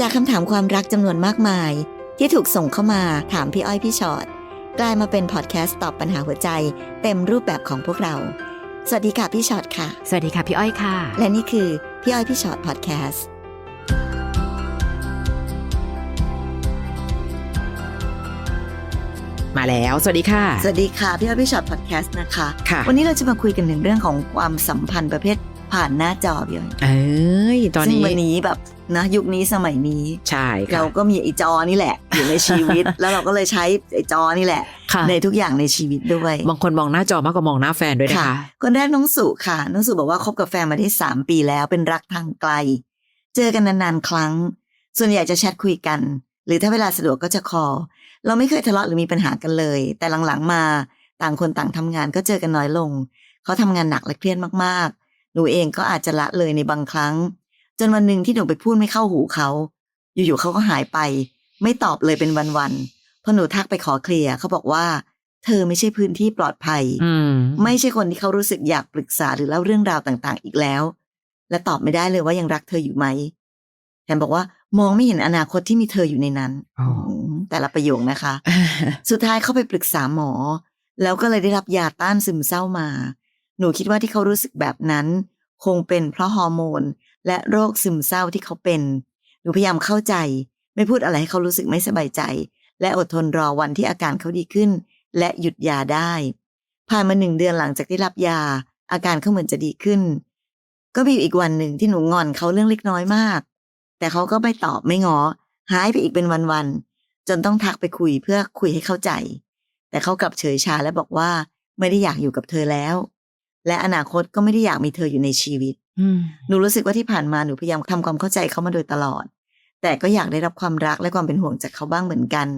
จากคำถามความรักจำนวนมากมาย ที่ถูกส่งเข้ามาถามพี่อ้อยพี่ชอ็อตกลายมาเป็นพอดแคสต์ตอบปัญหาหัวใจ เต็มรูปแบบของพวกเรา สวัสดีค่ะพี่ชอ็อตค่ะ สวัสดีค่ะพี่อ้อยค่ะ และนี่คือพี่อ้อยพี่ชอ็อตพอดแคสต์มาแล้ว สวัสดีค่ะ สวัสดีค่ะ พี่อ้อยพี่ชอ็อตพอดแคสต์นะคะ ค่ะ วันนี้เราจะมาคุยกันถึงเรื่องของความสัมพันธ์ประเภท ผ่านหน้าจอพี่อ้อยเอ้ยตอนซึ่งนี้วันนี้แบบนะยุคนี้สมัยนี้ใช่ค่ะเราก็มีไอจอนี่แหละ อยู่ในชีวิต แล้วเราก็เลยใช้ไอจอนี่แหละค่ะในทุกอย่างในชีวิตด้วย บางคนมองหน้าจอมากกว่ามองหน้าแฟนด้วยนะคะคนแรกน้องสุค่ะน้องสุบอกว่าคบกับแฟนมาได้สามปีแล้วเป็นรักทางไกล เจอกันนานๆครั้ง ส่วนใหญ่จะแชทคุยกัน หรือถ้าเวลาสะดวกก็จะคอลเราไม่เคยทะเลาะหรือมีปัญหากันเลย แต่หลังๆมาต่างคนต่างทำงานก็เจอกันน้อยลง เขาทำงานหนักและเครียดมากๆ หนูเองก็อาจจะละเลยในบางครั้ง จนวันหนึ่งที่หนูไปพูดไม่เข้าหูเขา อยู่ๆเขาก็หายไป ไม่ตอบเลยเป็นวันๆพอหนูทักไปขอเคลียร์เขาบอกว่า เธอไม่ใช่พื้นที่ปลอดภัยอืมไม่ใช่คนที่เขารู้สึกอยากปรึกษาหรือเล่าเรื่องราวต่างๆ อีกแล้ว และตอบไม่ได้เลยว่ายังรักเธออยู่ไหมแถมบอกว่ามองไม่เห็นอนาคตที่มีเธออยู่ในนั้นอ๋อมแต่ละประโยคนะคะ สุดท้ายเขาไปปรึกษาหมอ แล้วก็เลยได้รับยาต้านซึมเศร้ามา หนูคิดว่าที่เขารู้สึกแบบนั้น คงเป็นเพราะฮอร์โมน และโรคซึมเศร้าที่เขาเป็น หนูพยายามเข้าใจ ไม่พูดอะไรให้เขารู้สึกไม่สบายใจ และอดทนรอวันที่อาการเขาดีขึ้น และหยุดยาได้ ผ่านมาหนึ่งเดือนหลังจากที่รับยา อาการเขาเหมือนจะดีขึ้น ก็มีอีกวันหนึ่งที่หนูงอนเขาเรื่องเล็กน้อยมาก แต่เขาก็ไม่ตอบไม่งอ หายไปอีกเป็นวันๆจนต้องทักไปคุยเพื่อคุยให้เข้าใจ แต่เขากลับเฉยชาและบอกว่าไม่ได้อยากอยู่กับเธอแล้ว และอนาคตก็ไม่ได้อยากมีเธออยู่ในชีวิตอืมหนูรู้สึกว่าที่ผ่านมาหนูพยายามทำความเข้าใจเขามาโดยตลอด แต่ก็อยากได้รับความรักและความเป็นห่วงจากเขาบ้างเหมือนกัน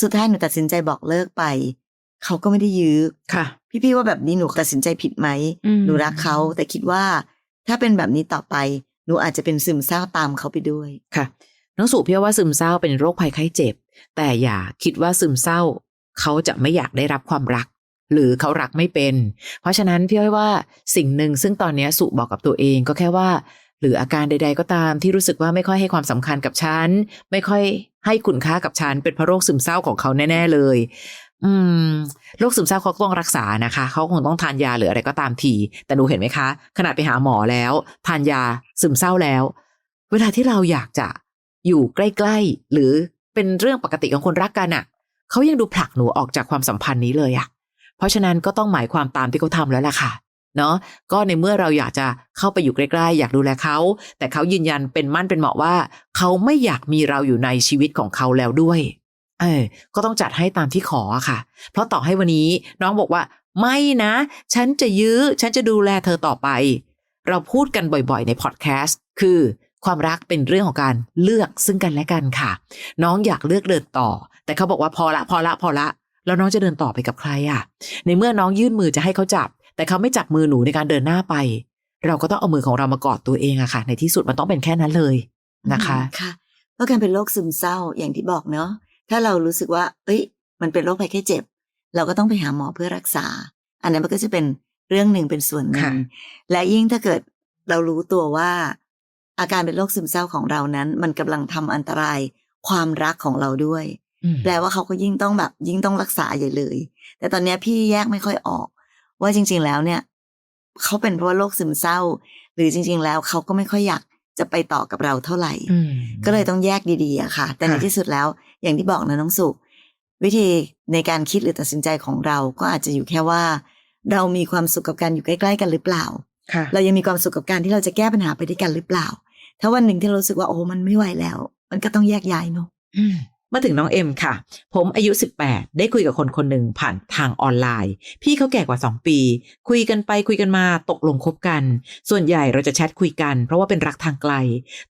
สุดท้ายหนูตัดสินใจบอกเลิกไป เขาก็ไม่ได้ยื้อค่ะ พี่ๆว่าแบบนี้หนูตัดสินใจผิดไหมอืมหนูรักเขาแต่คิดว่า ถ้าเป็นแบบนี้ต่อไปหนูอาจจะเป็นซึมเศร้าตามเขาไปด้วยค่ะน้องสุพี่ว่าซึมเศร้าเป็นโรคภัยไข้เจ็บ แต่อย่าคิดว่าซึมเศร้า เขาจะไม่อยากได้รับความรัก หรือเขารักไม่เป็น เพราะฉะนั้นพี่อ้อยว่าสิ่งหนึ่งซึ่งตอนนี้สุบอกกับตัวเองก็แค่ว่า หรืออาการใด ๆ ก็ตามที่รู้สึกว่าไม่ค่อยให้ความสำคัญกับฉัน ไม่ค่อยให้คุณค่ากับฉัน เป็นเพราะโรคซึมเศร้าของเขาแน่ ๆเลย อืมโรคซึมเศร้าเขาต้องรักษานะคะ เขาคงต้องทานยาหรืออะไรก็ตามที แต่หนูเห็นไหมคะ ขนาดไปหาหมอแล้ว ทานยาซึมเศร้าแล้ว เวลาที่เราอยากจะอยู่ใกล้ ๆ หรือเป็นเรื่องปกติของคนรักกันอะ่ะ เขายังดูผลักหนูออกจากความสัมพันธ์นี้เลยอะ่ะ เพราะฉะนั้นก็ต้องหมายความตามที่เขาทำแล้วล่ะค่ะเนาะก็ในเมื่อเราอยากจะเข้าไปอยู่ใกล้ๆอยากดูแลเขา แต่เขายืนยันเป็นมั่นเป็นเหมาะว่า เขาไม่อยากมีเราอยู่ในชีวิตของเขาแล้วด้วย เออ ก็ต้องจัดให้ตามที่ขอค่ะ เพราะต่อให้วันนี้น้องบอกว่า ไม่นะ ฉันจะยื้อ ฉันจะดูแลเธอต่อไป เราพูดกันบ่อยๆ ในพอดแคสต์คือความรักเป็นเรื่องของการเลือกซึ่งกันและกันค่ะ น้องอยากเลือกเดินต่อ แต่เขาบอกว่าพอละพอละพอละ แล้วน้องจะเดินต่อไปกับใครอะในเมื่อน้องยื่นมือจะให้เขาจับ แต่เขาไม่จับมือหนูในการเดินหน้าไป เราก็ต้องเอามือของเรามากอดตัวเองอะค่ะ ในที่สุดมันต้องเป็นแค่นั้นเลยนะคะค่ะเพราะการเป็นโรคซึมเศร้าอย่างที่บอกเนาะถ้าเรารู้สึกว่า เอ้ย มันเป็นโรคภัยแค่เจ็บ เราก็ต้องไปหาหมอเพื่อรักษา อันนั้นมันก็จะเป็นเรื่องหนึ่งเป็นส่วนหนึ่ค่ะงและยิ่งถ้าเกิดเรารู้ตัวว่า อาการเป็นโรคซึมเศร้าของเรานั้น มันกำลังทำอันตรายความรักของเราด้วยอืม แปลว่าเขาก็ยิ่งต้องแบบ ยิ่งต้องรักษาใหญ่เลย แต่ตอนเนี้ยพี่แยกไม่ค่อยออก ว่าจริง ๆ แล้วเนี่ย เขาเป็นเพราะว่าโรคซึมเศร้า หรือจริง ๆ แล้วเขาก็ไม่ค่อยอยากจะไปต่อกับเราเท่าไหร่อืมก็เลยต้องแยกดีๆอะค่ะ แต่ในค่ะที่สุดแล้วอย่างที่บอกนะน้องสุวิธีในการคิดหรือตัดสินใจของเราก็อาจจะอยู่แค่ว่า เรามีความสุขกับการอยู่ใกล้ ๆ กันหรือเปล่าค่ะเรายังมีความสุขกับการที่เราจะแก้ปัญหาไปด้วยกันหรือเปล่า ถ้าวันหนึ่งที่เรารู้สึกว่าโอ้มันไม่ไหวแล้ว มันก็ต้องแยกย้ายเนาะอื มาถึงน้องเอ็มค่ะ ผมอายุ 18 ได้คุยกับคนคนหนึ่งผ่านทางออนไลน์ พี่เขาแก่กว่า 2 ปี คุยกันไปคุยกันมาตกลงคบกัน ส่วนใหญ่เราจะแชทคุยกัน เพราะว่าเป็นรักทางไกล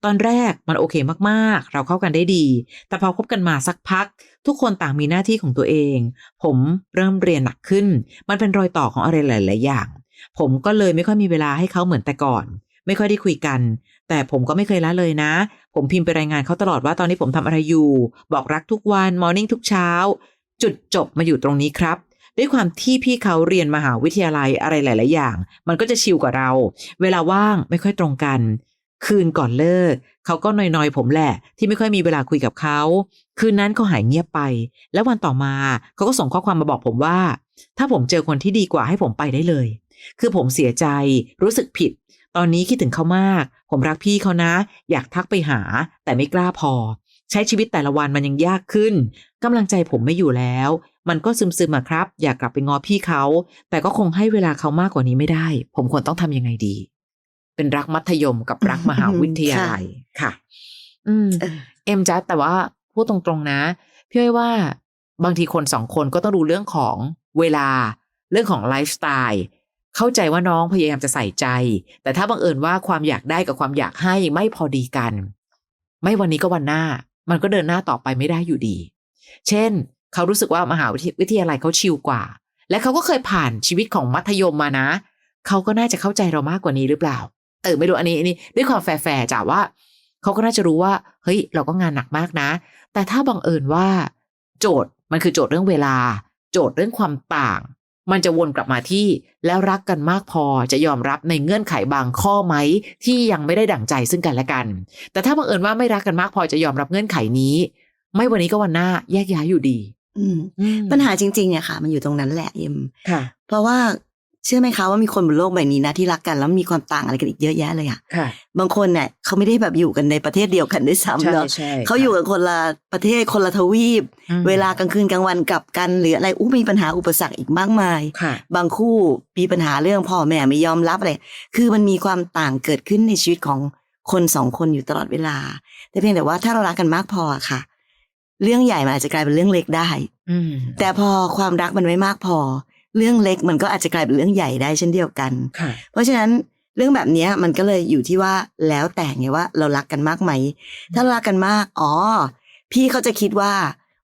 ตอนแรกมันโอเคมากๆ เราเข้ากันได้ดี แต่พอคบกันมาสักพัก ทุกคนต่างมีหน้าที่ของตัวเอง ผมเริ่มเรียนหนักขึ้น มันเป็นรอยต่อของอะไรหลาย ๆ อย่าง ผมก็เลยไม่ค่อยมีเวลาให้เขาเหมือนแต่ก่อน ไม่ค่อยได้คุยกัน แต่ผมก็ไม่เคยละเลยนะ ผมพิมพ์ไปรายงานเขาตลอดว่าตอนนี้ผมทำอะไรอยู่ บอกรักทุกวันมอร์นิ่งทุกเช้า จุดจบมาอยู่ตรงนี้ครับด้วยความที่พี่เขาเรียนมหาวิทยาลัยอะไรหลาย ๆ อย่าง มันก็จะชิลกว่าเรา เวลาว่างไม่ค่อยตรงกัน คืนก่อนเลิก เขาก็นอย ๆ ผมแหละ ที่ไม่ค่อยมีเวลาคุยกับเขา คืนนั้นเขาหายเงียบไป แล้ววันต่อมาเขาก็ส่งข้อความมาบอกผมว่า ถ้าผมเจอคนที่ดีกว่าให้ผมไปได้เลย คือผมเสียใจรู้สึกผิด ตอนนี้คิดถึงเขามาก ผมรักพี่เขานะ อยากทักไปหา แต่ไม่กล้าพอ ใช้ชีวิตแต่ละวันมันยังยากขึ้นกำลังใจผมไม่อยู่แล้ว มันก็ซึมๆอะครับ อยากกลับไปงอพี่เขา แต่ก็คงให้เวลาเขามากกว่านี้ไม่ได้ ผมควรต้องทำยังไงดี เป็นรักมัธยมกับรักมหาวิทยาลัยค่ะ อืมเออเอ็มจัดแต่ว่าพูดตรงๆนะพี่อ้อยว่าบางทีคนสองคนก็ต้องดูเรื่องของเวลา เรื่องของไลฟ์สไตล์ เข้าใจว่าน้องพยายามจะใส่ใจ แต่ถ้าบังเอิญว่าความอยากได้กับความอยากให้ไม่พอดีกัน ไม่วันนี้ก็วันหน้า มันก็เดินหน้าต่อไปไม่ได้อยู่ดี เช่น เขารู้สึกว่ามหาวิทยาลัยเขาชิลกว่า และเขาก็เคยผ่านชีวิตของมัธยมมานะ เขาก็น่าจะเข้าใจเรามากกว่านี้หรือเปล่า เออไม่รู้อันนี้อันนี้ด้วยความแฟร์ๆจ้ะว่า เขาก็น่าจะรู้ว่า เฮ้ย เราก็งานหนักมากนะ แต่ถ้าบังเอิญว่า โจทย์มันคือโจทย์เรื่องเวลา โจทย์เรื่องความต่าง มันจะวนกลับมาที่แล้วรักกันมากพอจะยอมรับในเงื่อนไขบางข้อไหมที่ยังไม่ได้ดั่งใจซึ่งกันและกัน แต่ถ้าบังเอิญว่าไม่รักกันมากพอจะยอมรับเงื่อนไขนี้ ไม่วันนี้ก็วันหน้าแยกย้ายอยู่ดีอืมอืมปัญหาจริงๆเนี่ยค่ะ มันอยู่ตรงนั้นแหละเอ็มค่ะเพราะว่า เชื่อไหมคะว่ามีคนบนโลกใบนี้นะที่รักกันแล้วมีความต่างอะไรกันอีกเยอะแยะเลยอะค่ะบางคนเนี่ยเขาไม่ได้แบบอยู่กันในประเทศเดียวกันด้วยซ้ำใช่เนาะใช่เขาอยู่กันคนละประเทศคนละทวีปอืมเวลากลางคืนกลางวันกลับกันหรืออะไรอู้มีปัญหาอุปสรรคอีกมากมายค่ะบางคู่มีปัญหาเรื่องพ่อแม่ไม่ยอมรับอะไรคือมันมีความต่างเกิดขึ้นในชีวิตของคนสองคนอยู่ตลอดเวลา แต่เพียงแต่ว่าถ้าเรารักกันมากพออะค่ะ เรื่องใหญ่มันอาจจะกลายเป็นเรื่องเล็กได้อืมแต่พอความรักมันไม่มากพอ เรื่องเล็กมันก็อาจจะกลายเป็นเรื่องใหญ่ได้เช่นเดียวกันค่ะเพราะฉะนั้นเรื่องแบบเนี้ยมันก็เลยอยู่ที่ว่าแล้วแต่ไงว่าเรารักกันมากไหม ถ้าเรารักกันมาก อ๋อ พี่เขาจะคิดว่า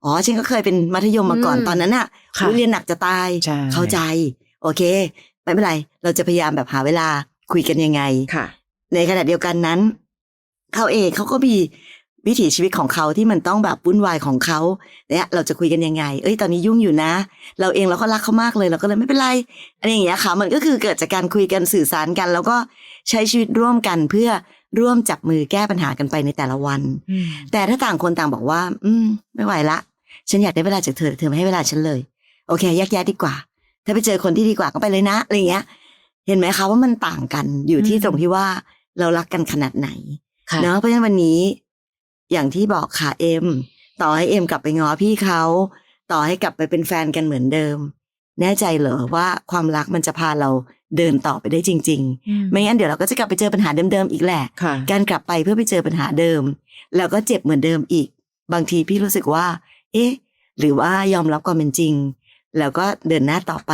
อ๋อฉันก็เคยเป็นมัธยมมาก่อนอืมตอนนั้นน่ะค่ะอุ๊ยเรียนหนักจะตายใช่เข้าใจ โอเค ไม่เป็นไร เราจะพยายามแบบหาเวลาคุยกันยังไงค่ะในขณะเดียวกันนั้นเขาเองเขาก็มี วิถีชีวิตของเขาที่มันต้องแบบวุ่นวายของเขาเนี่ยเราจะคุยกันยังไง เอ้ยตอนนี้ยุ่งอยู่นะ เราเองเราก็รักเขามากเลยเราก็เลยไม่เป็นไรอะไรอย่างเงี้ยค่ะ มันก็คือเกิดจากการคุยกันสื่อสารกัน แล้วก็ใช้ชีวิตร่วมกันเพื่อร่วมจับมือแก้ปัญหากันไปในแต่ละวันอืมแต่ถ้าต่างคนต่างบอกว่า อืม ไม่ไหวละ ฉันอยากได้เวลาจากเธอแต่เธอไม่ให้เวลาฉันเลย โอเคแยกแยะดีกว่า ถ้าไปเจอคนที่ดีกว่าก็ไปเลยนะอะไรอย่างเงี้ย เห็นไหมคะว่ามันต่างกันอยู่ที่อืมตรงที่ว่าเรารักกันขนาดไหนค่ะเนาะเพราะฉะนั้นวันนี้ อย่างที่บอกค่ะเอ็มต่อให้เอ็มกลับไปง้อพี่เขาต่อให้กลับไปเป็นแฟนกันเหมือนเดิม แน่ใจเหรอว่าความรักมันจะพาเราเดินต่อไปได้จริงอืมๆไม่งั้นเดี๋ยวเราก็จะกลับไปเจอปัญหาเดิมๆอีกแหละค่ะการกลับไปเพื่อไปเจอปัญหาเดิม แล้วก็เจ็บเหมือนเดิมอีก บางทีพี่รู้สึกว่า เอ๊ะ หรือว่ายอมรับความเป็นจริง แล้วก็เดินหน้าต่อไป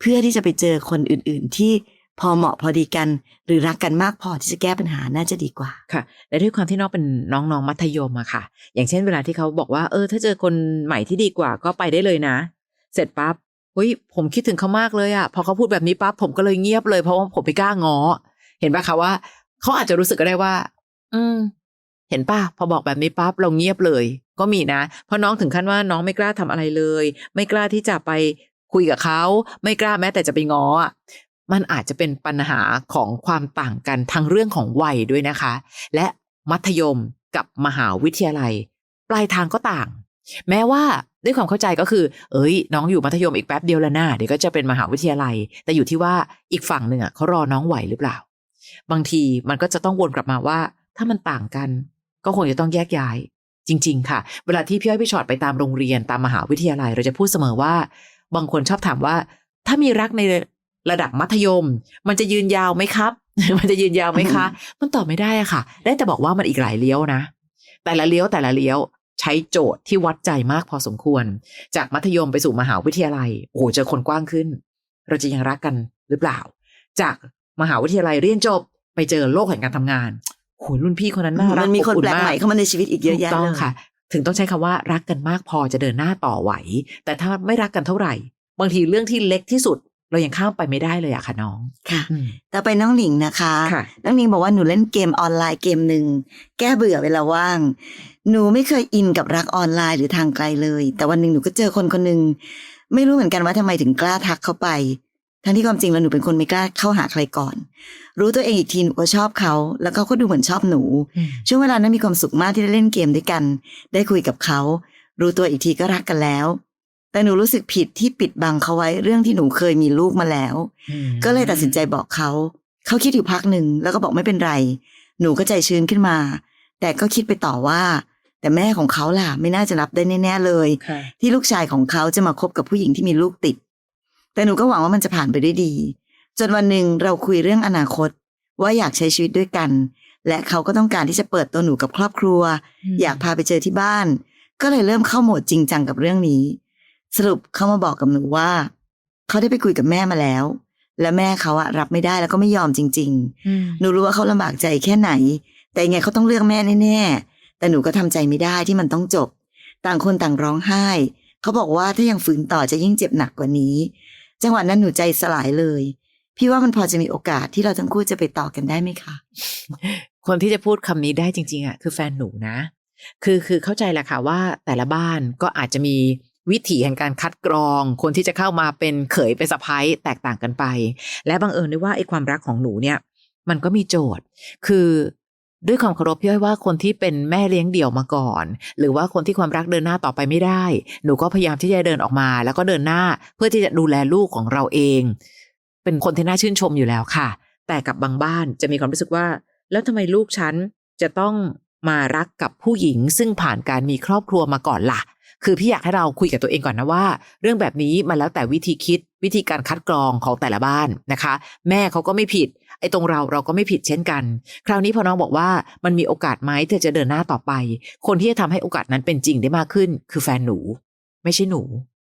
เพื่อที่จะไปเจอคนอื่นๆที่ พอเหมาะพอดีกัน หรือรักกันมากพอที่จะแก้ปัญหาน่าจะดีกว่าค่ะและด้วยความที่น้องเป็นน้องๆมัธยมอะค่ะ อย่างเช่นเวลาที่เขาบอกว่าเออ ถ้าเจอคนใหม่ที่ดีกว่าก็ไปได้เลยนะ เสร็จปั๊บเฮ้ยผมคิดถึงเขามากเลยอะพอเขาพูดแบบนี้ปั๊บผมก็เลยเงียบเลยเพราะว่าผมไม่กล้างอ เห็นปะคะว่า เขาอาจจะรู้สึกก็ได้ว่า อืม เห็นป่ะพอบอกแบบนี้ปั๊บเราเงียบเลย ก็มีนะ เพราะน้องถึงขั้นว่าน้องไม่กล้าทำอะไรเลย ไม่กล้าที่จะไปคุยกับเขาไม่กล้าแม้แต่จะไปง้อ มันอาจจะเป็นปัญหาของความต่างกันทั้งเรื่องของวัยด้วยนะคะ และมัธยมกับมหาวิทยาลัย ปลายทางก็ต่าง แม้ว่าด้วยความเข้าใจก็คือ เอ้ย น้องอยู่มัธยมอีกแป๊บเดียวแล้วนะเดี๋ยวก็จะเป็นมหาวิทยาลัย แต่อยู่ที่ว่าอีกฝั่งหนึ่งอะเขารอน้องไหวหรือเปล่า บางทีมันก็จะต้องวนกลับมาว่า ถ้ามันต่างกัน ก็คงจะต้องแยกย้าย จริง ๆ ค่ะ เวลาที่พี่อ้อยพี่ชอตไปตามโรงเรียนตามมหาวิทยาลัย เราจะพูดเสมอว่า บางคนชอบถามว่า ถ้ามีรักใน ระดับมัธยม มันจะยืนยาวไหมครับ มันจะยืนยาวไหมคะ มันตอบไม่ได้อะค่ะ ได้แต่บอกว่ามันอีกหลายเลี้ยวนะ แต่ละเลี้ยวแต่ละเลี้ยวใช้โจทย์ที่วัดใจมากพอสมควร จากมัธยมไปสู่มหาวิทยาลัย โอ้โหเจอคนกว้างขึ้น เราจะยังรักกันหรือเปล่า จากมหาวิทยาลัยเรียนจบไปเจอโลกแห่งการทำงานโอ้โหรุ่นพี่คนนั้นน่ารักมันมีคนอบอุ่แปลกใหม่ากเข้ามาในชีวิตอีกเยอะแยะถูกต้องเลยค่ะ ถึงต้องใช้คำว่ารักกันมากพอจะเดินหน้าต่อไหว แต่ถ้าไม่รักกันเท่าไหร่ บางทีเรื่องที่เล็กที่สุด เรายังข้ามไปไม่ได้เลยอะค่ะน้อง ค่ะอืมต่อไปน้องหนิงนะคะค่ะน้องหนิงบอกว่าหนูเล่นเกมออนไลน์เกมหนึ่งแก้เบื่อเวลาว่าง หนูไม่เคยอินกับรักออนไลน์หรือทางไกลเลย แต่วันหนึ่งหนูก็เจอคนคนหนึ่งไม่รู้เหมือนกันว่าทำไมถึงกล้าทักเขาไป ทั้งที่ความจริงแล้วหนูเป็นคนไม่กล้าเข้าหาใครก่อน รู้ตัวเองอีกทีหนูก็ชอบเขา แล้วเขาก็ดูเหมือนชอบหนู ช่วงเวลานั้นมีความสุขมากที่ได้เล่นเกมด้วยกัน ได้คุยกับเขา รู้ตัวอีกทีก็รักกันแล้ว แต่หนูรู้สึกผิดที่ปิดบังเขาไว้เรื่องที่หนูเคยมีลูกมาแล้วอืมก็เลยตัดสินใจบอกเขา เขาคิดอยู่พักหนึ่งแล้วก็บอกไม่เป็นไร หนูก็ใจชื้นขึ้นมา แต่ก็คิดไปต่อว่า แต่แม่ของเขาล่ะ ไม่น่าจะรับได้แน่ๆเลยค่ะที่ลูกชายของเขาจะมาคบกับผู้หญิงที่มีลูกติด แต่หนูก็หวังว่ามันจะผ่านไปด้วยดี จนวันหนึ่งเราคุยเรื่องอนาคต ว่าอยากใช้ชีวิตด้วยกัน และเขาก็ต้องการที่จะเปิดตัวหนูกับครอบครัว อยากพาไปเจอที่บ้าน ก็เลยเริ่มเข้าโหมดจริงจังกับเรื่องนี้ สรุปเขามาบอกกับหนูว่า เขาได้ไปคุยกับแม่มาแล้ว และแม่เขาอะรับไม่ได้แล้วก็ไม่ยอมจริงๆอืมหนูรู้ว่าเขาลำบากใจแค่ไหน แต่ยังไงเขาต้องเลือกแม่แน่ๆแต่หนูก็ทำใจไม่ได้ที่มันต้องจบ ต่างคนต่างร้องไห้ เขาบอกว่าถ้ายังฝืนต่อจะยิ่งเจ็บหนักกว่านี้ จังหวะนั้นหนูใจสลายเลย พี่ว่ามันพอจะมีโอกาสที่เราทั้งคู่จะไปต่อกันได้ไหมคะคนที่จะพูดคำนี้ได้จริง ๆอะคือแฟนหนูนะ คือคือเข้าใจแหละค่ะว่าแต่ละบ้านก็อาจจะมี วิถีแห่งการคัดกรอง คนที่จะเข้ามาเป็นเขยเป็นสะพ้ายแตกต่างกันไป และบังเอิญด้วยว่าไอ้ความรักของหนูเนี่ย มันก็มีโจทย์ คือด้วยความเคารพพี่อ้อยว่าคนที่เป็นแม่เลี้ยงเดี่ยวมาก่อน หรือว่าคนที่ความรักเดินหน้าต่อไปไม่ได้ หนูก็พยายามที่จะเดินออกมา แล้วก็เดินหน้าเพื่อที่จะดูแลลูกของเราเอง เป็นคนที่น่าชื่นชมอยู่แล้วค่ะ แต่กับบางบ้านจะมีความรู้สึกว่า แล้วทำไมลูกฉันจะต้องมารักกับผู้หญิงซึ่งผ่านการมีครอบครัวมาก่อนล่ะ คือพี่อยากให้เราคุยกับตัวเองก่อนนะว่า เรื่องแบบนี้มันแล้วแต่วิธีคิดวิธีการคัดกรองของแต่ละบ้านนะคะ แม่เขาก็ไม่ผิด ไอ้ตรงเราเราก็ไม่ผิดเช่นกัน คราวนี้พอน้องบอกว่ามันมีโอกาสไหมที่จะเดินหน้าต่อไป คนที่จะทำให้โอกาสนั้นเป็นจริงได้มากขึ้น คือแฟนหนู ไม่ใช่หนู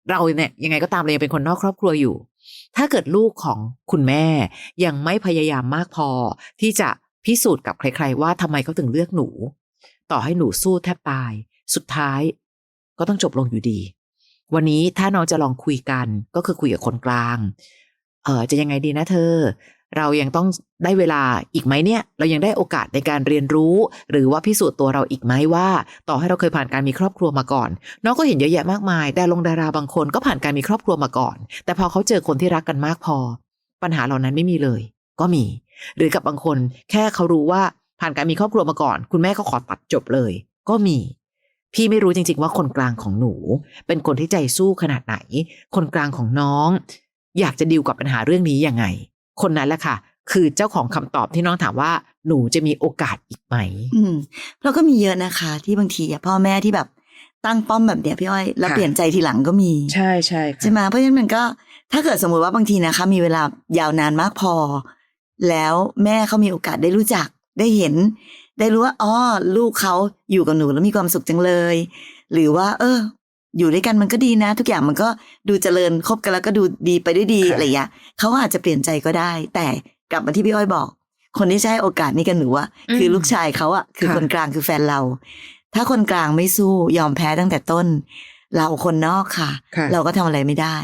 เราเนี่ยยังไงก็ตามเรายังเป็นคนนอกครอบครัวอยู่ ถ้าเกิดลูกของคุณแม่ยังไม่พยายามมากพอ ที่จะพิสูจน์กับใคร ๆ ว่าทำไมเขาถึงเลือกหนู ต่อให้หนูสู้แทบตาย สุดท้าย ก็ต้องจบลงอยู่ดี วันนี้ถ้าน้องจะลองคุยกันก็คือคุยกับคนกลาง เออจะยังไงดีนะเธอ เรายังต้องได้เวลาอีกไหมเนี่ย เรายังได้โอกาสในการเรียนรู้ หรือว่าพิสูจน์ตัวเราอีกไหมว่า ต่อให้เราเคยผ่านการมีครอบครัวมาก่อน น้องก็เห็นเยอะแยะมากมายดาลงดาราบางคนก็ผ่านการมีครอบครัวมาก่อน แต่พอเขาเจอคนที่รักกันมากพอ ปัญหาเหล่านั้นไม่มีเลย ก็มี หรือกับบางคนแค่เขารู้ว่าผ่านการมีครอบครัวมาก่อน คุณแม่ก็ขอตัดจบเลย ก็มี พี่ไม่รู้จริง ๆ ว่าคนกลางของหนู เป็นคนที่ใจสู้ขนาดไหน คนกลางของน้อง อยากจะดีลกับปัญหาเรื่องนี้ยังไง คนนั้นแหละค่ะ คือเจ้าของคำตอบที่น้องถามว่าหนูจะมีโอกาสอีกไหม อืมแล้วก็มีเยอะนะคะ ที่บางทีอะพ่อแม่ที่แบบตั้งป้อมแบบเนี้ยพี่อ้อยแล้วค่ะเปลี่ยนใจทีหลังก็มี ใช่ใช่ใช่ไหมเพราะฉะนั้นมันก็ถ้าเกิดสมมุติว่าบางทีนะคะ มีเวลายาวนานมากพอ แล้วแม่เขามีโอกาสได้รู้จักได้เห็น ได้รู้ว่าอ๋อลูกเขาอยู่กับหนูแล้วมีความสุขจังเลย หรือว่า เออ อยู่ด้วยกันมันก็ดีนะ ทุกอย่างมันก็ดูเจริญคบกันแล้วก็ดูดีไปด้วยดีค่ะอะไรอย่างเงี้ยเขาก็อาจจะเปลี่ยนใจก็ได้ แต่กลับมาที่พี่อ้อยบอก คนที่จะให้โอกาสนี้กันหนูอะคือลูกชายเขาอะคือคนกลางคือแฟนเรา ถ้าคนกลางไม่สู้ยอมแพ้ตั้งแต่ต้น เราคนนอกค่ะค่ะเราก็ทำอะไรไม่ได้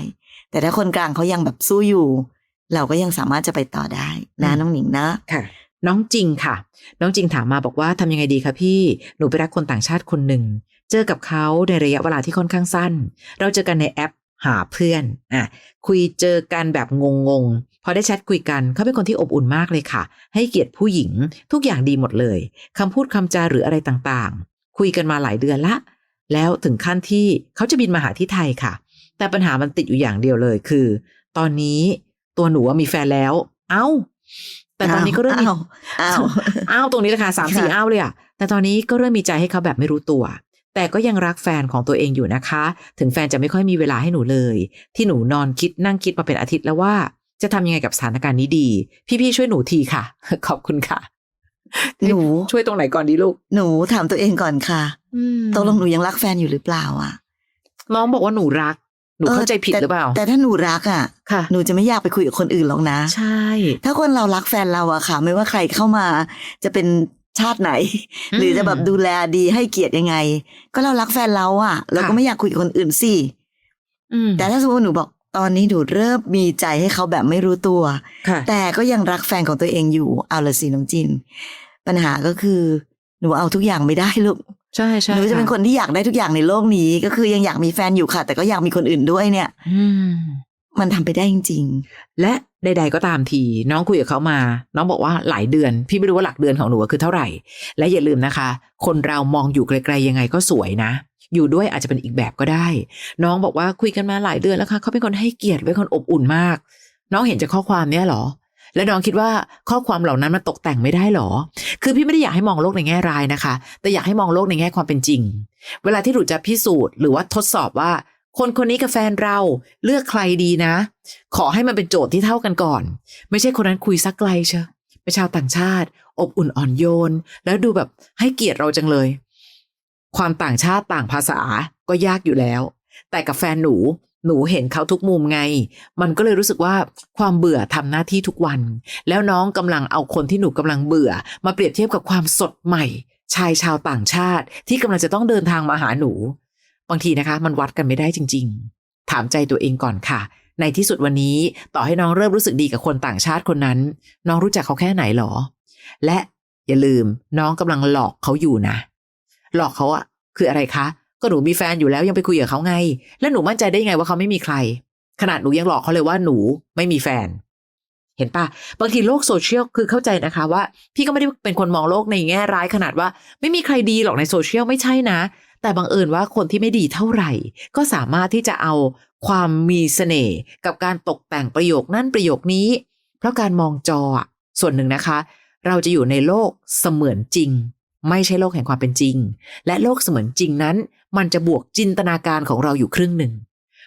แต่ถ้าคนกลางเขายังแบบสู้อยู่ เราก็ยังสามารถจะไปต่อได้นะอืมน้องหนิงนะค่ะ น้องจริงค่ะ น้องจริงถามมาบอกว่าทำยังไงดีคะพี่ หนูไปรักคนต่างชาติคนหนึ่ง เจอกับเขาในระยะเวลาที่ค่อนข้างสั้น เราเจอกันในแอปหาเพื่อน อะ คุยเจอกันแบบงงๆ พอได้แชทคุยกัน เขาเป็นคนที่อบอุ่นมากเลยค่ะ ให้เกียรติผู้หญิง ทุกอย่างดีหมดเลยคำพูดคำจาหรืออะไรต่างๆ คุยกันมาหลายเดือนละ แล้วถึงขั้นที่เขาจะบินมาหาที่ไทยค่ะ แต่ปัญหามันติดอยู่อย่างเดียวเลยคือ ตอนนี้ตัวหนูมีแฟนแล้ว เอ้า แต่ตอนนี้ก็เริ่มมีอ้าวอ้าวอ้าวตรงนี้เลยค่ะสามสี่ค่ะอ้าวเลยอะแต่ตอนนี้ก็เริ่มมีใจให้เขาแบบไม่รู้ตัว แต่ก็ยังรักแฟนของตัวเองอยู่นะคะ ถึงแฟนจะไม่ค่อยมีเวลาให้หนูเลย ที่หนูนอนคิดนั่งคิดมาเป็นอาทิตย์แล้วว่า จะทำยังไงกับสถานการณ์นี้ดี พี่ๆช่วยหนูทีค่ะ ขอบคุณค่ะ หนูช่วยตรงไหนก่อนดีลูก หนูถามตัวเองก่อนค่ะตกลงหนูยังรักแฟนอยู่หรือเปล่าอะน้องบอกว่าหนูรัก หนูเข้าใจผิดหรือเปล่า แต่ถ้าหนูรักอะ ค่ะ หนูจะไม่อยากไปคุยกับคนอื่นหรอกนะ ใช่ ถ้าคนเรารักแฟนเราอะค่ะ ไม่ว่าใครเข้ามาจะเป็นชาติไหนอืมหรือจะแบบดูแลดีให้เกียรติยังไง ก็เรารักแฟนเราอะเราก็ค่ะไม่อยากคุยกับคนอื่นสิอืมแต่ถ้าสมมติว่าหนูบอกตอนนี้หนูเริ่มมีใจให้เขาแบบไม่รู้ตัวค่ะแต่ก็ยังรักแฟนของตัวเองอยู่ เอาละสิน้องจิน ปัญหาก็คือ หนูเอาทุกอย่างไม่ได้ลูก ใช่ใช่หนูจะเป็นคนที่อยากได้ทุกอย่างในโลกนี้ ก็คือยังอยากมีแฟนอยู่ค่ะ แต่ก็อยากมีคนอื่นด้วยเนี่ยอืมมันทำไปได้จริงและใด ๆ ก็ตามที น้องคุยกับเขามา น้องบอกว่าหลายเดือน พี่ไม่รู้ว่าหลักเดือนของหนูคือเท่าไหร่ และอย่าลืมนะคะ คนเรามองอยู่ไกลๆยังไงก็สวยนะ อยู่ด้วยอาจจะเป็นอีกแบบก็ได้ น้องบอกว่าคุยกันมาหลายเดือนแล้วค่ะเขาเป็นคนให้เกียรติเป็นคนอบอุ่นมาก น้องเห็นจากข้อความเนี้ยเหรอ และน้องคิดว่าข้อความเหล่านั้นมันตกแต่งไม่ได้หรอ คือพี่ไม่ได้อยากให้มองโลกในแง่ร้ายนะคะ แต่อยากให้มองโลกในแง่ความเป็นจริง เวลาที่หนูจะพิสูจน์หรือว่าทดสอบว่า คนคนนี้กับแฟนเราเลือกใครดีนะ ขอให้มันเป็นโจทย์ที่เท่ากันก่อน ไม่ใช่คนนั้นคุยสักไกลเชอะเป็นชาวต่างชาติ อบอุ่นอ่อนโยน แล้วดูแบบให้เกียรติเราจังเลย ความต่างชาติต่างภาษาก็ยากอยู่แล้ว แต่กับแฟนหนู หนูเห็นเขาทุกมุมไง มันก็เลยรู้สึกว่าความเบื่อทำหน้าที่ทุกวัน แล้วน้องกำลังเอาคนที่หนูกำลังเบื่อ มาเปรียบเทียบกับความสดใหม่ ชายชาวต่างชาติ ที่กำลังจะต้องเดินทางมาหาหนู บางทีนะคะ มันวัดกันไม่ได้จริง ๆ ถามใจตัวเองก่อนค่ะ ในที่สุดวันนี้ต่อให้น้องเริ่มรู้สึกดีกับคนต่างชาติคนนั้น น้องรู้จักเขาแค่ไหนหรอ และอย่าลืมน้องกำลังหลอกเขาอยู่นะ หลอกเขาอะคืออะไรคะ ก็หนูมีแฟนอยู่แล้วยังไปคุยกับเขาไง แล้วหนูมั่นใจได้ยังไงว่าเขาไม่มีใคร ขนาดหนูยังหลอกเขาเลยว่าหนูไม่มีแฟน เห็นปะบางทีโลกโซเชียลคือเข้าใจนะคะว่า พี่ก็ไม่ได้เป็นคนมองโลกในแง่ร้ายขนาดว่า ไม่มีใครดีหรอกในโซเชียลไม่ใช่นะ แต่บังเอิญว่าคนที่ไม่ดีเท่าไหร่ ก็สามารถที่จะเอาความมีเสน่ห์กับการตกแต่งประโยคนั่นประโยคนี้ เพราะการมองจอส่วนหนึ่งนะคะ เราจะอยู่ในโลกเสมือนจริง ไม่ใช่โลกแห่งความเป็นจริง และโลกเสมือนจริงนั้น มันจะบวกจินตนาการของเราอยู่ครึ่งหนึ่ง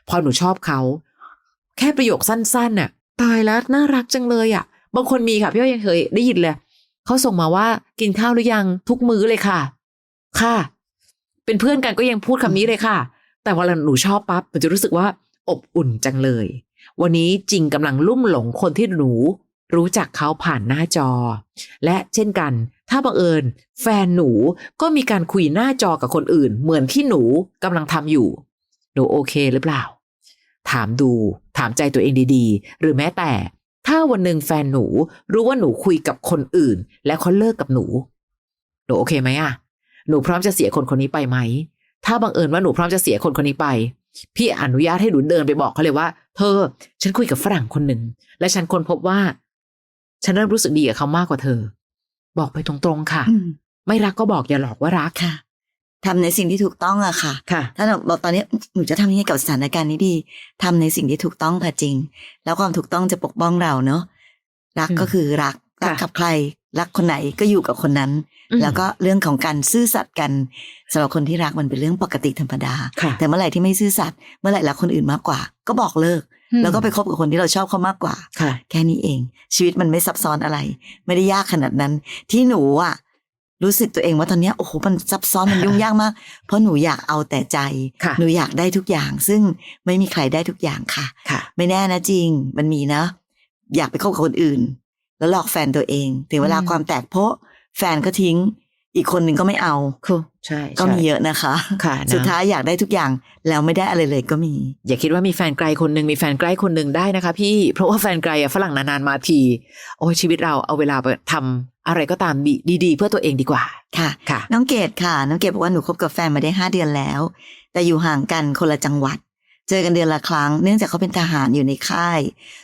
พอหนูชอบเขา แค่ประโยคสั้นๆน่ะ ตายแล้วน่ารักจังเลยอะ บางคนมีค่ะพี่อ้อยยังเคยได้ยินเลยเขาส่งมาว่ากินข้าวหรือยังทุกมื้อเลยค่ะ ค่ะ เป็นเพื่อนกันก็ยังพูดคำนี้เลยค่ะ แต่เวลาหนูชอบปั๊บมันจะรู้สึกว่า อบอุ่นจังเลย วันนี้จริงกำลังลุ่มหลงคนที่หนูรู้จักเขาผ่านหน้าจอ และเช่นกัน ถ้าบังเอิญ แฟนหนูก็มีการคุยหน้าจอกับคนอื่น เหมือนที่หนูกำลังทำอยู่ หนูโอเคหรือเปล่า ถามดู ถามใจตัวเองดีๆ หรือแม้แต่ ถ้าวันหนึ่งแฟนหนูรู้ว่าหนูคุยกับคนอื่น และเขาเลิกกับหนู หนูโอเคไหมอะ หนูพร้อมจะเสียคนคนนี้ไปไหม ถ้าบังเอิญว่าหนูพร้อมจะเสียคนคนนี้ไป พี่อนุญาตให้หนูเดินไปบอกเขาเลยว่า เธอ ฉันคุยกับฝรั่งคนหนึ่ง และฉันค้นพบว่า ฉันเริ่มรู้สึกดีกับเขามากกว่าเธอ บอกไปตรงๆค่ะอืมไม่รักก็บอกอย่าหลอกว่ารักค่ะทำในสิ่งที่ถูกต้องอะค่ะค่ะ ถ้าเราบอกตอนนี้หนูจะทำยังไงกับสถานการณ์นี้ดีทำในสิ่งที่ถูกต้องค่ะจริง แล้วความถูกต้องจะปกป้องเราเนาะรักอืมก็คือรักรักค่ะกับใคร รักคนไหนก็อยู่กับคนนั้นอืมแล้วก็เรื่องของการซื่อสัตย์กันสำหรับคนที่รักมันเป็นเรื่องปกติธรรมดาค่ะแต่เมื่อไหร่ที่ไม่ซื่อสัตย์เมื่อไหร่รักคนอื่นมากกว่า ก็บอกเลิก แล้วก็ไปคบกับคนที่เราชอบเขามากกว่าค่ะแค่นี้เอง ชีวิตมันไม่ซับซ้อนอะไร ไม่ได้ยากขนาดนั้น ที่หนูอะรู้สึกตัวเองว่าตอนเนี้ยโอ้โหมันซับซ้อนมันยุ่งยากมาก เพราะหนูอยากเอาแต่ใจค่ะหนูอยากได้ทุกอย่าง ซึ่งไม่มีใครได้ทุกอย่างค่ะค่ะ ไม่แน่นะจริง มันมีนะ อยากไปคบกับคนอื่น แล้วหลอกแฟนตัวเอง ถึงเวลาอืมความแตกโพะแฟนก็ทิ้ง อีกคนหนึ่งก็ไม่เอาคือ ใช่ก็ใช่มีเยอะนะคะค่ะนะสุดท้ายอยากได้ทุกอย่างแล้วไม่ได้อะไรเลยก็มี อย่าคิดว่ามีแฟนไกลคนหนึ่งมีแฟนใกล้คนหนึ่งได้นะคะ พี่เพราะว่าแฟนไกลอะฝรั่งนานๆมาที โอ้ยชีวิตเราเอาเวลาไปทำอะไรก็ตามดีดีๆ เพื่อตัวเองดีกว่าค่ะค่ะ น้องเกดค่ะ น้องเกดบอกว่าหนูคบกับแฟนมาได้ห้าเดือนแล้ว แต่อยู่ห่างกันคนละจังหวัด เจอกันเดือนละครั้งเนื่องจากเขาเป็นทหารอยู่ในค่าย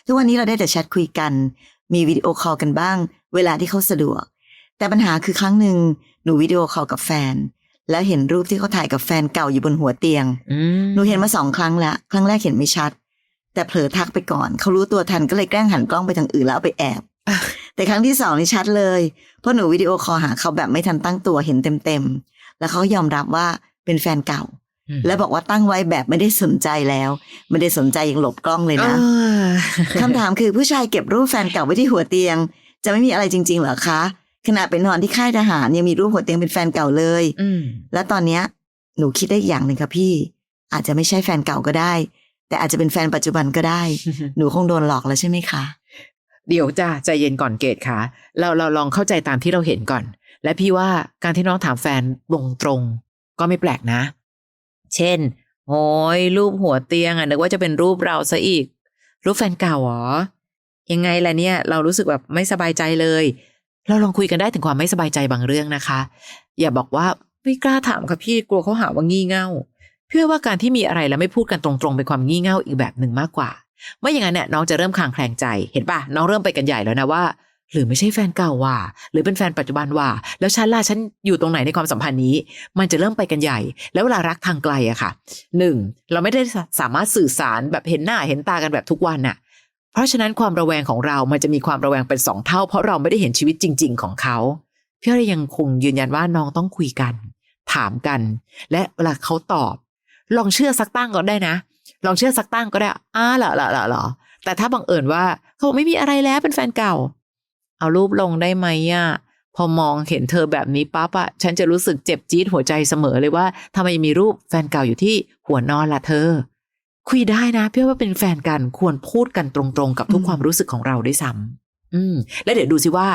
ทุกวันนี้เราได้แต่แชทคุยกัน มีวิดีโอคอลกันบ้าง เวลาที่เขาสะดวก แต่ปัญหาคือครั้งหนึ่งหนูวิดีโอคอลกับแฟน แล้วเห็นรูปที่เขาถ่ายกับแฟนเก่าอยู่บนหัวเตียงอืมหนูเห็นมาสองครั้งละครั้งแรกเห็นไม่ชัด แต่เผลอทักไปก่อนเขารู้ตัวทันก็เลยแกล้งหันกล้องไปทางอื่นแล้วเอาไปแอบแต่ครั้งที่สองนี่ชัดเลยเพราะหนูวิดีโอคอลหาเขาแบบไม่ทันตั้งตัวเห็นเต็มๆแล้วเขาก็ยอมรับว่าเป็นแฟนเก่าอืมและบอกว่าตั้งไว้แบบไม่ได้สนใจแล้ว ไม่ได้สนใจยังหลบกล้องเลยนะเออคำถามคือผู้ชายเก็บรูปแฟนเก่าไว้ที่หัวเตียง จะไม่มีอะไรจริง ๆ เหรอคะ ขณะไปนอนที่ค่ายทหารยังมีรูปหัวเตียงเป็นแฟนเก่าเลย อืมแล้วตอนเนี้ย หนูคิดได้อีกอย่างหนึ่งค่ะพี่ อาจจะไม่ใช่แฟนเก่าก็ได้ แต่อาจจะเป็นแฟนปัจจุบันก็ได้ หนูคงโดนหลอกแล้วใช่ไหมคะ เดี๋ยวจ้าใจเย็นก่อนเกดค่ะ เราเราลองเข้าใจตามที่เราเห็นก่อน และพี่ว่าการที่น้องถามแฟนตรงตรงๆก็ไม่แปลกนะ เช่นโอ้ยรูปหัวเตียงอะนึกว่าจะเป็นรูปเราซะอีก รูปแฟนเก่าเหรอยังไงล่ะเนี่ย เรารู้สึกแบบไม่สบายใจเลย เราลองคุยกันได้ถึงความไม่สบายใจบางเรื่องนะคะ อย่าบอกว่าไม่กล้าถามค่ะพี่กลัวเขาหาว่างี่เง่าพี่ว่าการที่มีอะไรแล้วไม่พูดกันตรงๆเป็นความงี่เง่าอีกแบบหนึ่งมากกว่าไม่อย่างนั้นเนี่ยน้องจะเริ่มคลางแคลงใจเห็นปะน้องเริ่มไปกันใหญ่แล้วนะว่า หรือไม่ใช่แฟนเก่าว่ะหรือเป็นแฟนปัจจุบันว่ะแล้วฉันล่ะฉันอยู่ตรงไหนในความสัมพันธ์นี้ มันจะเริ่มไปกันใหญ่ แล้วเวลารักทางไกลอะค่ะหนึ่งเราไม่ได้สามารถสื่อสารแบบเห็นหน้าเห็นตากันแบบทุกวันน่ะ เพราะฉะนั้นความระแวงของเรา มันจะมีความระแวงเป็นสองเท่า เพราะเราไม่ได้เห็นชีวิตจริง ๆ ของเขาพี่อ้อยยังคงยืนยันว่าน้องต้องคุยกัน ถามกัน และเวลาเขาตอบ ลองเชื่อสักตั้งก็ได้นะ ลองเชื่อสักตั้งก็ได้อ้าเหรอเหรอเหรอหรอแต่ถ้าบังเอิญว่าเขาบอกไม่มีอะไรแล้วเป็นแฟนเก่า เอารูปลงได้ไหมอะพอมองเห็นเธอแบบนี้ปั๊บอะฉันจะรู้สึกเจ็บจี๊ดหัวใจเสมอเลยว่าทำไมมีรูปแฟนเก่าอยู่ที่หัวนอนล่ะเธอ คุยได้นะพี่ว่าเป็นแฟนกันควรพูดกันตรงๆ กับทุกอืมความรู้สึกของเราด้วยซ้ำอืม แล้วเดี๋ยวดูสิว่า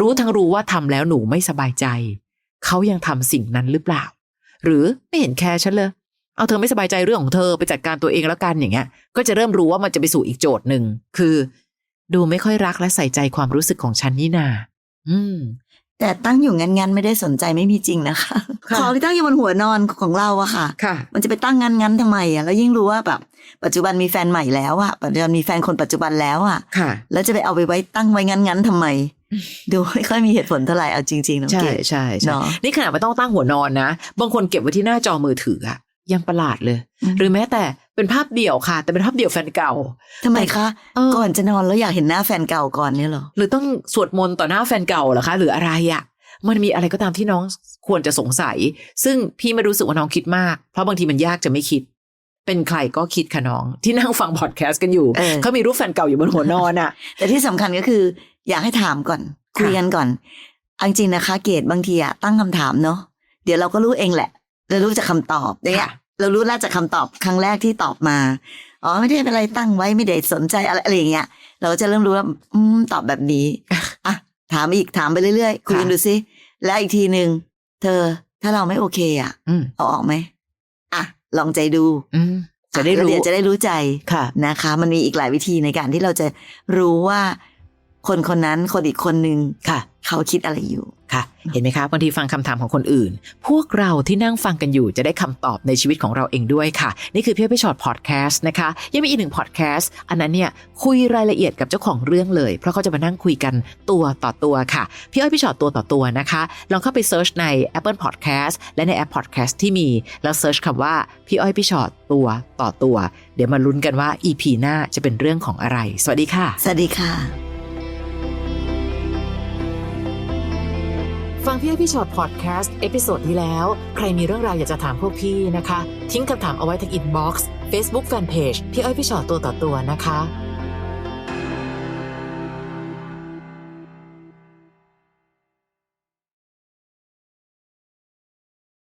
รู้ทั้งรู้ว่าทำแล้วหนูไม่สบายใจ เขายังทำสิ่งนั้นหรือเปล่า หรือไม่เห็นแคร์ฉันเลยเอาเธอไม่สบายใจเรื่องของเธอไปจัดการตัวเองแล้วกันอย่างเงี้ย ก็จะเริ่มรู้ว่ามันจะไปสู่อีกโจทย์หนึ่งคือ ดูไม่ค่อยรักและใส่ใจความรู้สึกของฉันนี่นา อืม แต่ตั้งอยู่งั้นๆไม่ได้สนใจไม่มีจริงนะคะค่ะของที่ตั้งอยู่บนหัวนอนของเราอะค่ะ ค่ะมันจะไปตั้งงั้นๆทำไมอะแล้วยิ่งรู้ว่าแบบปัจจุบันมีแฟนใหม่แล้วอะปัจจุบันมีแฟนคนปัจจุบันแล้วอะค่ะ แล้วจะไปเอาไปไว้ตั้งไว้งั้นๆทำไม ดูไม่ค่อยมีเหตุผลเท่าไหร่เอาจริงๆน้องใช่เกดใช่ใช่เนาะ นี่ขนาดไม่ต้องตั้งหัวนอนนะ บางคนเก็บไว้ที่หน้าจอมือถืออะยังประหลาดเลย อืม หรือแม้แต่ เป็นภาพเดี่ยวค่ะ แต่เป็นภาพเดี่ยวแฟนเก่าทำไมคะเออก่อนจะนอนแล้วอยากเห็นหน้าแฟนเก่าก่อนเนี่ยเหรอ หรือต้องสวดมนต์ต่อหน้าแฟนเก่าเหรอคะ หรืออะไรอะ่ะมันมีอะไรก็ตามที่น้องควรจะสงสัย ซึ่งพี่ไม่รู้สึกว่าน้องคิดมาก เพราะบางทีมันยากจะไม่คิด เป็นใครก็คิดค่ะน้อง ที่นั่งฟังพอดแคสต์กันอยู่เออเขามีรูปแฟนเก่าอยู่บนหัวนอนอะแต่ที่สำคัญก็คือ อยากให้ถามก่อนค่ะคุยกันก่อนเอาจริงๆนะคะ เกดบางทีอะตั้งคำถามเนาะเดี๋ยวเราก็รู้เองแหละเรารู้จากคำตอบเนี่ยค่ะ เรารู้แล้วจากคำตอบครั้งแรกที่ตอบมา อ๋อไม่ได้เป็นอะไรตั้งไว้ไม่ได้สนใจอะไรอะไรอย่างเงี้ย เราก็จะเริ่มรู้ว่าอืมตอบแบบนี้อะถามอีกถามไปเรื่อยๆคุยกันดูซิแล้วอีกทีหนึ่งเธอถ้าเราไม่โอเคอะอืมเอาออกไหมอะลองใจดูอืมจะได้อ่แล้วรู้เดี๋ยวจะได้รู้ใจค่ะนะคะ มันมีอีกหลายวิธีในการที่เราจะรู้ว่า คนคนนั้นคนอีกคนหนึ่งค่ะ เขาคิดอะไรอยู่ค่ะ เห็นไหมคะบางทีฟังคำถามของคนอื่น พวกเราที่นั่งฟังกันอยู่จะได้คำตอบในชีวิตของเราเองด้วยค่ะ นี่คือพี่อ้อยพี่ชอตพอดแคสต์นะคะยังมีอีกหนึ่งพอดแคสต์อันนั้นเนี่ยคุยรายละเอียดกับเจ้าของเรื่องเลย เพราะเขาจะมานั่งคุยกันตัวต่อตัวค่ะ พี่อ้อยพี่ชอตตัวต่อตัวนะคะ ลองเข้าไปเซิร์ชใน Apple Podcast และในแอป Podcast ที่มี แล้วเซิร์ชคำว่าพี่อ้อยพี่ชอตตัวต่อตัว เดี๋ยวมาลุ้นกันว่า EP หน้าจะเป็นเรื่องของอะไร สวัสดีค่ะ สวัสดีค่ะ ฟังพี่อ้พี่ชอตพอดแคสต์เอพิโซดที่แล้ว ใครมีเรื่องราวอยากจะถามพวกพี่นะคะ ทิ้งคำถามเอาไว้ที่อินบ็อกซ์เฟซบุ๊กแฟนเพจพี่อ้อยพี่ชอตตัวต่อตัวนะคะ